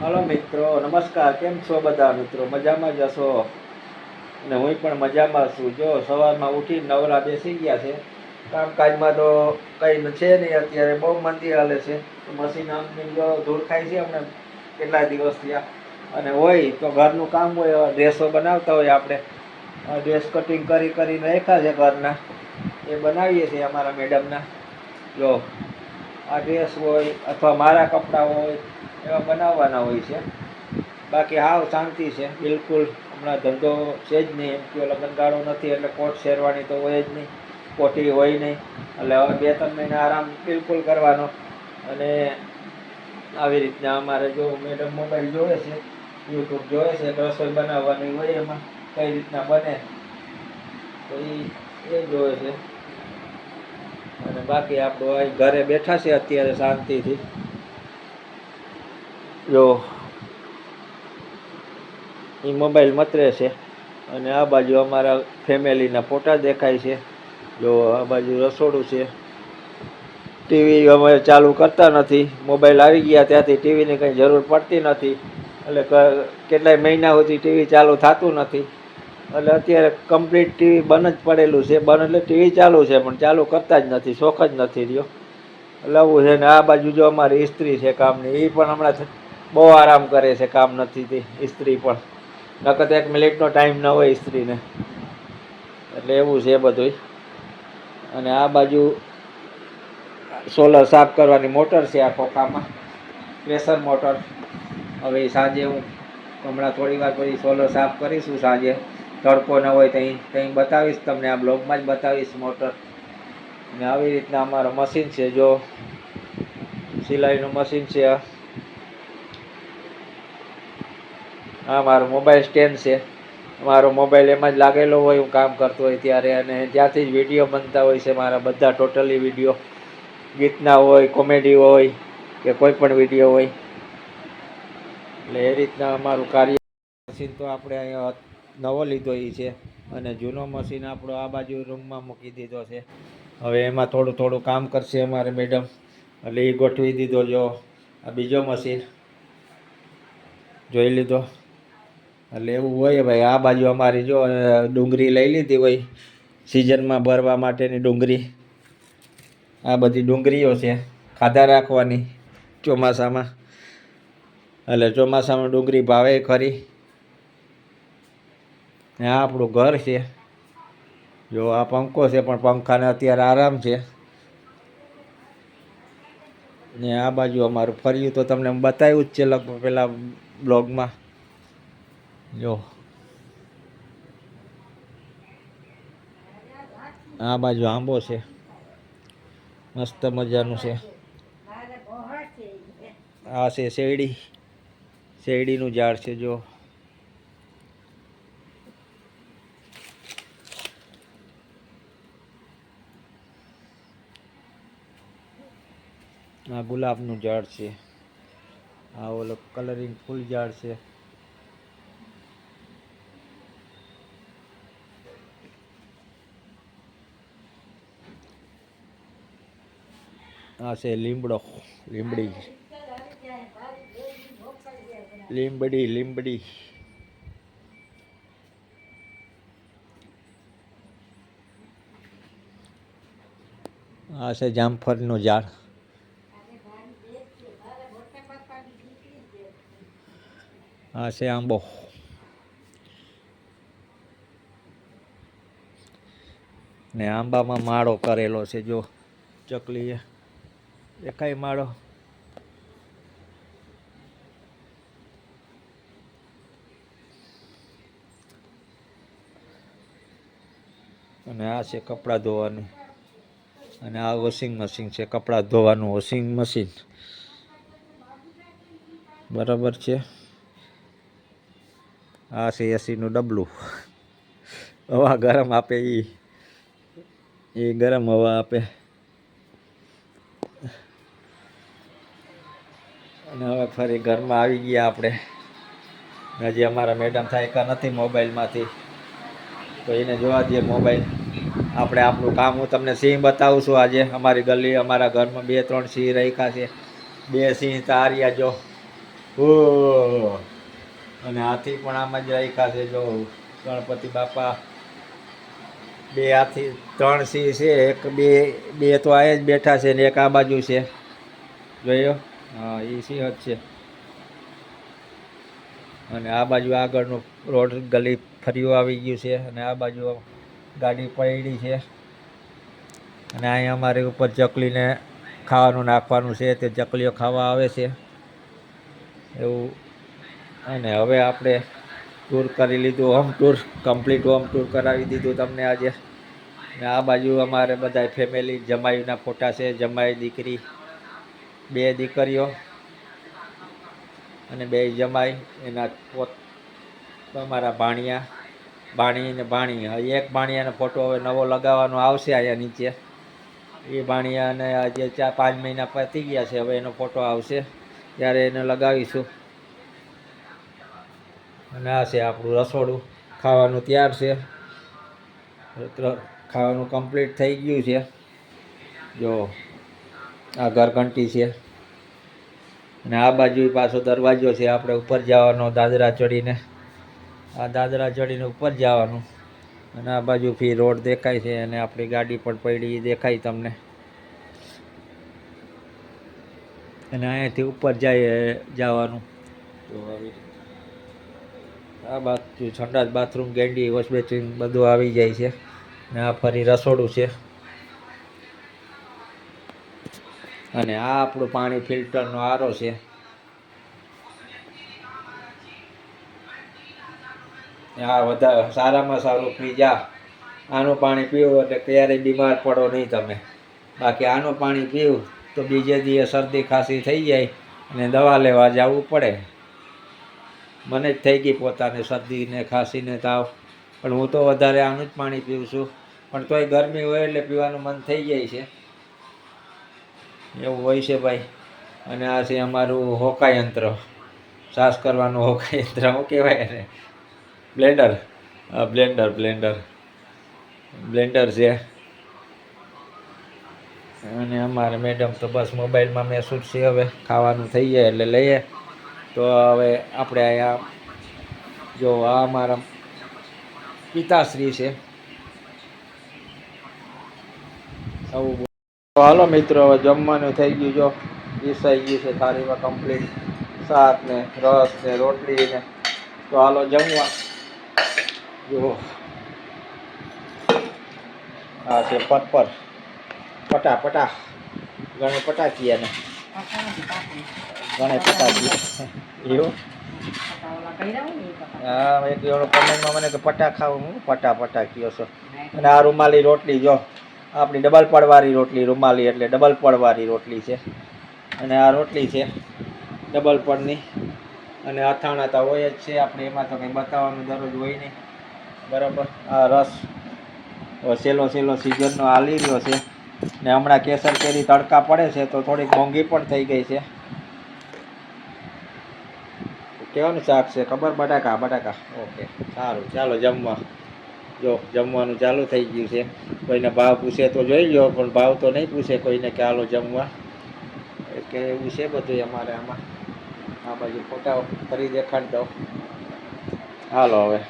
Hello મિત્રો, નમસ્કાર. કેમ છો બધા મિત્રો? મજામાં જ હશો? અને હું પણ મજામાં છું. જો, સવારમાં ઉઠી નવરા બેસી ગયા છે. કામકાજમાં તો કંઈ છે નહીં અત્યારે બહુ મંદી હાલે છે. મશીન આમની જો ધૂળ ખાય છે હમણાં કેટલા દિવસ થયા. અને હોય તો ઘરનું કામ હોય ડ્રેસો બનાવતા હોય આપણે. ડ્રેસ કટિંગ કરી કરીને રાખ્યા છે ઘરના. એ બનાવીએ છીએ અમારા મેડમના. જો આ ડ્રેસ હોય અથવા મારા કપડાં હોય, એવા બનાવવાના હોય છે. બાકી હાવ શાંતિ છે, બિલકુલ. હમણાં ધંધો છે જ નહીં, એમ કે લગ્નગાળો નથી, એટલે કોટ શેરવાની તો હોય જ નહીં. કોટી હોય નહીં. એટલે હવે બે ત્રણ મહિના આરામ બિલકુલ કરવાનો. અને આવી રીતના અમારે જો મેડમ મોબાઈલ જોવે છે યુટ્યુબ જોવે છે રસોઈ બનાવવાની હોય એમાં કઈ રીતના બને, તો એ જોવે છે. અને બાકી આપણું ઘરે બેઠા છે અત્યારે શાંતિથી. જો એ મોબાઈલ મતરે છે. અને આ બાજુ અમારા ફેમિલીના ફોટા દેખાય છે. જો, આ બાજુ રસોડું છે. ટીવી અમે ચાલુ કરતા નથી. મોબાઈલ આવી ગયા ત્યાંથી ટીવીની કંઈ જરૂર પડતી નથી. એટલે કેટલાય મહિના સુધી ટીવી ચાલુ થતું નથી. એટલે અત્યારે કમ્પ્લીટ ટીવી બંધ જ પડેલું છે. બંધ એટલે ટીવી ચાલુ છે, પણ ચાલુ કરતા જ નથી, શોખ જ નથી રહ્યો. એટલે આવું છે ને, આ બાજુ જો અમારી ઇસ્ત્રી છે કામની એ પણ હમણાં બહુ આરામ કરે છે કામ નથી તે ઇસ્ત્રી પણ. નકર એક મિનિટનો ટાઈમ ન હોય ઇસ્ત્રીને એટલે એવું છે બધુંય. અને આ બાજુ સોલર સાફ કરવાની મોટર છે આ ખોખામાં, પ્રેશર મોટર. હવે સાંજે હું હમણાં થોડી વાર પછી સોલર સાફ કરીશું સાંજે. તડકો ન હોય ત્યાં ત્યાં બતાવીશ તમને. આ બ્લોગમાં જ બતાવીશ મોટર. ને આવી રીતના અમારું મશીન છે. જો સિલાઈનું મશીન છે. આ મારો મોબાઈલ સ્ટેન્ડ છે. મારો મોબાઈલ એમાં જ લાગેલો હોય, હું કામ કરતો હોય ત્યારે. અને ત્યાંથી જ વીડિયો બનતા હોય છે મારા બધા ટોટલી વીડિયો. ગીતના હોય, કોમેડી હોય કે કોઈ પણ વીડિયો હોય. એટલે એ રીતના અમારું કાર્ય મશીન તો આપણે અહીંયા નવો લીધો એ છે. અને જૂનો મશીન આપણો આ બાજુ રૂમમાં મૂકી દીધો છે. હવે એમાં થોડું થોડું કામ કરશે અમારે મેડમ એટલે એ ગોઠવી દીધો જો. આ બીજો મશીન જોઈ લીધો. એટલે એવું હોય ભાઈ, આ બાજુ અમારી જો ડુંગળી લઈ લીધી હોય. સિઝનમાં ભરવા માટેની ડુંગળી આ બધી ડુંગળીઓ છે, ખાધા રાખવાની ચોમાસામાં. એટલે ચોમાસામાં ડુંગળી ભાવે ખરી. ને આ આપણું ઘર છે. જો આ પંખો છે, પણ પંખાને અત્યારે આરામ છે. ને આ બાજુ અમારું ફર્યું તો તમને બતાવ્યું જ છે લગભગ પેલા બ્લોગમાં. જો. આ બાજુ આંબો છે. મસ્ત મજાનું છે. આ છે શેરડી. શેરડીનું ઝાડ છે, જો. આ ગુલાબનું ઝાડ છે. આ ઓલો કલરિંગ ફૂલ ઝાડ છે. આ છે લીમડો, લીમડી. લીમડી લીંબડી આ છે જામફળનું ઝાડ. આ છે આંબો ને આંબામાં માળો કરેલો છે, જો ચકલીએ. દેખાય માળો. અને આ છે કપડાં ધોવાની. અને આ વોશિંગ મશીન છે, કપડાં ધોવાનું વોશિંગ મશીન. બરાબર છે? આ છે એસીનું ડબલું. હવા ગરમ આપે એ એ ગરમ હવા આપે. અને હવે ફરી ઘરમાં આવી ગયા આપણે. હજી અમારા મેડમ થાયકા નથી મોબાઈલમાંથી. તો એને જોવા દઈએ મોબાઈલ. આપણે આપણું કામ, હું તમને સિંહ બતાવું છું આજે. અમારી ગલી, અમારા ઘરમાં બે, ત્રણ સિંહ રાખ્યા છે. બે સિંહ તાર્યા જો. ઓહ. અને હાથી પણ આમાં જ રાખ્યા છે, જો ગણપતિ બાપા બે હાથી ત્રણ સિંહ છે, એક બે બે તો આ જ બેઠા છે ને એક આ બાજુ છે. જોયો? હા એ સિંહ જ છે. અને આ બાજુ આગળનું રોડ ગલી ફર્યું આવી ગયું છે અને આ બાજુ ગાડી પડી છે. અને અહીંયા અમારે ઉપર ચકલીને ખાવાનું નાખવાનું છે, તે ચકલીઓ ખાવા આવે છે. એવું અને હવે આપણે ટૂર કરી લીધું home tour complete home tour કરાવી દીધું તમને આજે. ને આ બાજુ અમારે બધા ફેમિલી જમાઈના ફોટા છે, જમાઈ દીકરી, બે દીકરીઓ અને બે જમાઈ, એના પોત, અમારા ભાણિયા, ભાણી ને ભાણી. એક ભાણિયાનો ફોટો હવે નવો લગાવવાનો આવશે અહીંયા નીચે. એ ભાણિયાને આજે ચાર, પાંચ મહિના પતી ગયા છે, હવે એનો ફોટો આવશે. ત્યારે એને લગાવીશું. અને આ છે આપણું રસોડું. ખાવાનું તૈયાર છે. ખાવાનું કમ્પ્લીટ થઈ ગયું છે. જો, આ ઘરઘંટી છે. અને આ બાજુ પાછો દરવાજો છે. આપણે ઉપર જવાનો, દાદરા ચડીને. આ દાદરા ચડીને ઉપર જવાનું. અને આ બાજુ ફી રોડ દેખાય છે અને આપણી ગાડી પણ પડી દેખાય તમને. અને અહીંયાથી ઉપર જાય જવાનું. તો આવી આ બાજુ સંડાસ બાથરૂમ, ગેંડી, વોશ બેસિન બધું આવી જાય છે. ને આ ફરી રસોડું છે. અને આ આપણું પાણી ફિલ્ટરનો આરો છે. આ વધારે, સારામાં સારું ફ્રીજ આ. આનું પાણી પીવું એટલે ક્યારેય બીમાર પડો નહીં તમે. બાકી આનું પાણી પીવું તો બીજે દિવસે શરદી ખાંસી થઈ જાય અને દવા લેવા જવું પડે. મને જ થઈ ગઈ પોતાને શરદીને, ખાંસીને તાવ. પણ હું તો વધારે આનું જ પાણી પીવું છું. પણ તોય ગરમી હોય એટલે પીવાનું મન થઈ જાય છે. એવું હોય છે ભાઈ. અને આ છે અમારું હોકા યંત્ર સાસ કરવાનું હોકા યંત્ર શું કહેવાય એને? બ્લેન્ડર. Blender Blender. બ્લેન્ડર છે. અને અમારે મેડમ તો બસ મોબાઈલમાં મેં છે હવે. ખાવાનું થઈ જાય એટલે લઈએ. તો હવે આપણે અહીંયા જો આ અમારા પિતાશ્રી છે. આવું હાલો મિત્રો, હવે જમવાનું થઈ ગયું જો. પીસાઈ ગયું છે થાળીમાં કમ્પ્લીટ શાક ને રસ ને રોટલી ને. તો હાલો જમવા. જો. આ છે પટપર પટા પટા ગણે પટાકીયા ને ગણે પટાકીએ એવું? હા, એક જણો કમેન્ટમાં મને કે પટા હું પટા પટા કયો છો. અને આ રૂમાલી રોટલી જો, આપણી ડબલ પડવાળી રોટલી રૂમાલી એટલે ડબલ પડવાળી રોટલી છે. અને આ રોટલી છે ડબલ પડની અને અથાણા તો હોય જ છે, આપણે એમાં તો કંઈ બતાવવાનું દરરોજ હોય નહીં. બરાબર? આ રસ. સહેલો સહેલો સિઝનનો હાલી રહ્યો છે. ને હમણાં કેસર કેરી તડકા પડે છે, તો થોડીક મોંઘી પણ થઈ ગઈ છે. કેવાનું શાક છે? ખબર? બટાકા બટાકા. ઓકે. સારું. ચાલો જમવા. જો, જમવાનું ચાલુ થઈ ગયું છે. કોઈને ભાવ પૂછે તો જોઈ લો પણ ભાવ તો નહીં પૂછે કોઈને કે હાલો જમવા. કે એવું છે બધું અમારે આમાં. આ બાજુ ફોટા ફરી દેખાડ દો હાલો હવે.